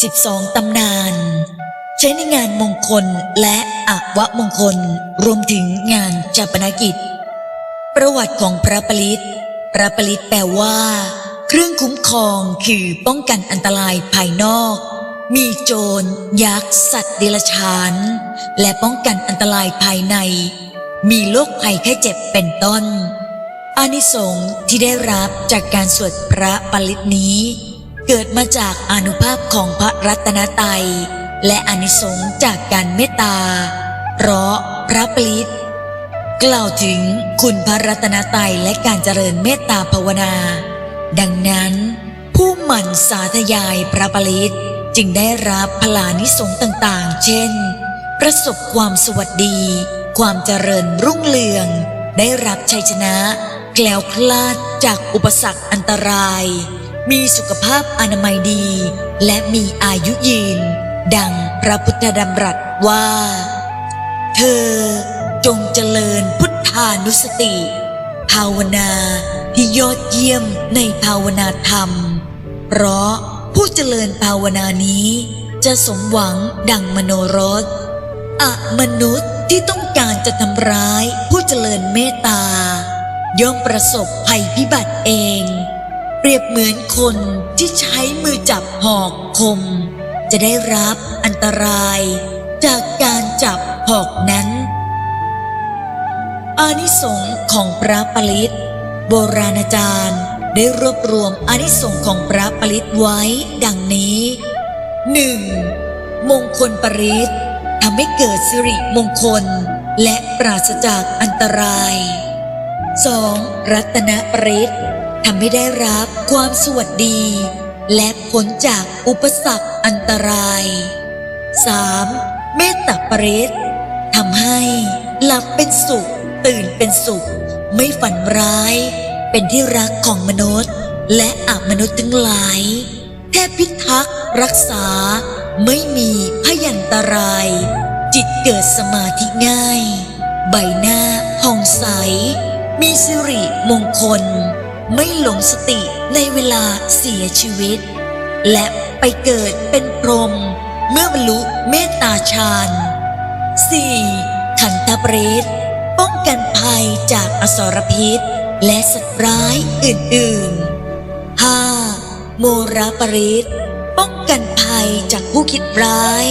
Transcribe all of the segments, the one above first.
12 ตำนาน ใช้ในงานมงคลและอวมงคลรวมถึงงานจาปนกิจ ประวัติของพระปริตพระปริตแปลว่า เครื่องคุ้มครองคือป้องกันอันตรายภายนอก มีโจร ยักษ์ สัตว์เดรัจฉาน และป้องกันอันตรายภายใน มีโรคภัยแค่เจ็บเป็นต้นอานิสงส์ที่ได้รับจากการสวดพระปริตนี้ เกิดมาจากอนุภาพของพระรัตนตรัย และอนิสงส์จากการเมตตา เพราะพระปริตกล่าวถึงคุณพระรัตนตรัยและการเจริญเมตตาภาวนา ดังนั้นผู้หมั่นสาธยายพระปริตจึงได้รับพลานิสงส์ต่างๆ เช่น ประสบความสวัสดี ความเจริญรุ่งเรือง ได้รับชัยชนะแคล้วคลาดจากอุปสรรคอันตราย มีสุขภาพอนามัยดี และมีอายุยืน ดังพระพุทธดำรัสว่า เธอจงเจริญพุทธานุสติ ภาวนาที่ยอดเยี่ยมในภาวนาธรรม เพราะผู้เจริญภาวนานี้ จะสมหวังดังมโนรสอะมนุษย์ที่ต้องการจะทำร้ายผู้เจริญเมตตา ย่อมประสบภัยพิบัติเอง เปรียบเหมือนคนที่ใช้มือจับหอกคม จะได้รับอันตราย จากการจับหอกนั้น อานิสงส์ของพระปริตโบราณอาจารย์ได้รวบรวมอานิสงส์ของพระปริตไว้ดังนี้ 1. มงคลปริตทำให้เกิดสิริมงคล และปราศจากอันตราย 2. รัตนปริต ทำให้ได้รับความสวัสดี และพ้นจากอุปสรรคอันตราย 3. เมตตาปริตทำให้หลับเป็นสุข ตื่นเป็นสุข ไม่ฝันร้าย เป็นที่รักของมนุษย์ และอมนุษย์ทั้งหลายแค่พิทักษ์รักษาไม่มีพยันตราย จิตเกิดสมาธิง่าย ใบหน้าผ่องใส มีสิริมงคล ไม่หลงสติในเวลาเสียชีวิต และไปเกิดเป็นพรหมเมื่อบรรลุเมตตาฌาน 4. ขันธปริตป้องกันภัยจากอสรพิษ และสัตว์ร้ายอื่นๆ 5. โมราปริตป้องกันภัยจากผู้คิดร้าย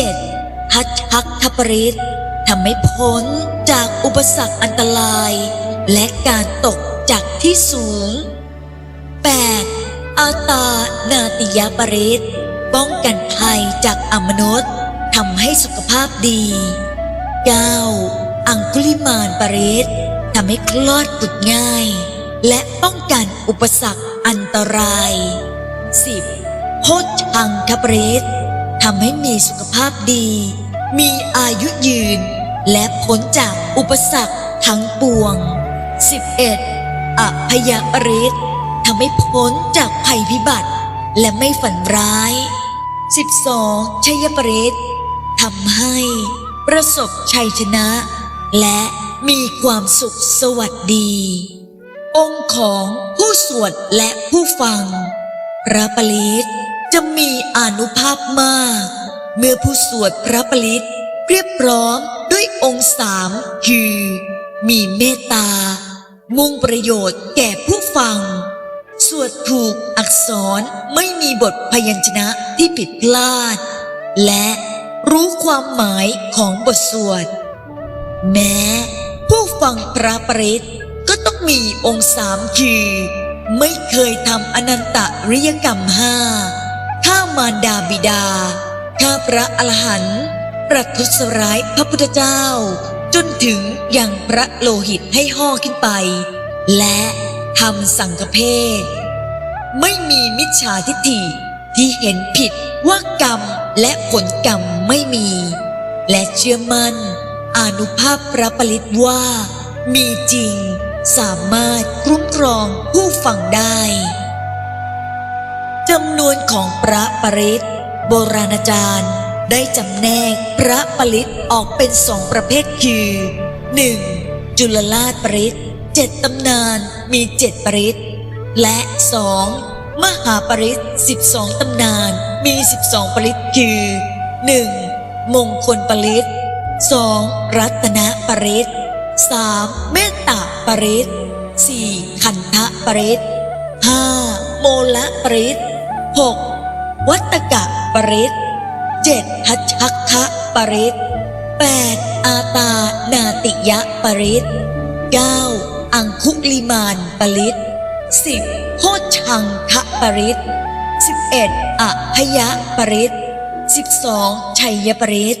7. ทัชพักทปริตทำให้พ้นจากอุปสรรคอันตราย และการตกจากที่สูง 8. อาตานาติยาปริตป้องกันภัยจากอมนุษย์ทำให้สุขภาพดี 9. อังคุลิมานปริตทำให้คลอดบุตรง่าย และป้องกันอุปสรรคอันตราย 10. โพชชังคปริตทำให้มีสุขภาพดี มีอายุยืน และพ้นจากอุปสรรคทั้งปวง 11. อพยปริตทำให้พ้นจากภัยพิบัติ และไม่ฝันร้าย 12. ชัยปริตทำให้ประสบชัยชนะ และมีความสุขสวัสดี องค์ของผู้สวดและผู้ฟัง พระปริตจะมีอนุภาพมาก เมื่อผู้สวดพระปริตเรียบพร้อมด้วยองค์สามคือ มีเมตตา มุ่งประโยชน์แก่ผู้ฟัง สวดถูกอักษรไม่มีบทพยัญชนะที่ผิดพลาด และรู้ความหมายของบทสวด แม้ ผู้ฟังพระปริตก็ต้องมีองค์สามคือ ไม่เคยทำอนันตริยกรรมห้าฆ่ามารดาบิดาฆ่าพระอรหันต์ประทุษร้ายพระพุทธเจ้า จนถึงยังพระโลหิตให้ห่อขึ้นไป และทำสังฆเพศไม่มีมิจฉาทิฏฐิที่เห็นผิดว่ากรรมและผลกรรมไม่มี และเชื่อมั่นอนุภาพพระปริตว่า มีจริงสามารถคุ้มครองผู้ฟังได้จำนวนของพระปริตโบราณอาจารย์ ได้จำแนกพระปริตออกเป็นสองประเภทคือ 1. จุลราชปริตเจ็ดตำนานมีเจ็ดปริตและสองมหาปริตสิบสองตำนานมี12ปริตคือ 1. มงคลปริต 2. รัตนปริต 3. เมตตาปริต 4. คันทะปริต 5. โมละปริต 6. วัตกะปริต 7. ทัชชักคะปริต 8. อาตานาติยะปริต 9. อังคุลิมานปริต 10. โคชังคะปริต 11. อะพยะปริต 12. ชัยปริต